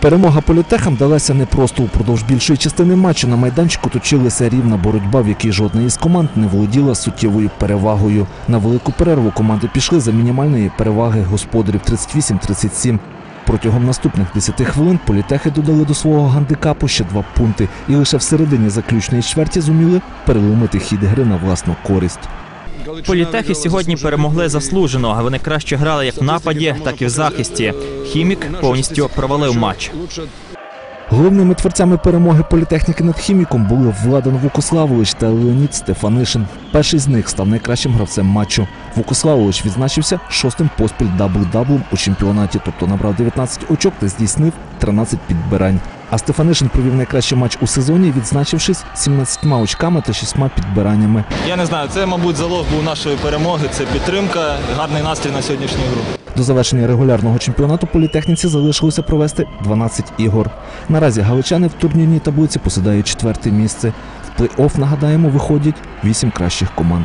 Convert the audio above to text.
Перемога політехам далася непросто. Упродовж більшої частини матчу на майданчику точилася рівна боротьба, в якій жодна із команд не володіла суттєвою перевагою. На велику перерву команди пішли за мінімальної переваги господарів 38-37. Протягом наступних 10 хвилин політехи додали до свого гандикапу ще два пункти і лише в середині заключної чверті зуміли переломити хід гри на власну користь. Політехи сьогодні перемогли заслужено. Вони краще грали як в нападі, так і в захисті. Хімік повністю провалив матч. Головними творцями перемоги політехніки над хіміком були Владан Вукославович та Леонід Стефанишин. Перший з них став найкращим гравцем матчу. Вукославович відзначився шостим поспіль дабл-даблом у чемпіонаті, тобто набрав 19 очок та здійснив 13 підбирань. А Стефанишин провів найкращий матч у сезоні, відзначившись 17 очками та 6 підбираннями. Я не знаю, це, мабуть, залог був нашої перемоги. Це підтримка, гарний настрій на сьогоднішню гру. До завершення регулярного чемпіонату політехніці залишилося провести 12 ігор. Наразі галичани в турнірній таблиці посідають четверте місце. В плей-офф, нагадаємо, виходять 8 кращих команд.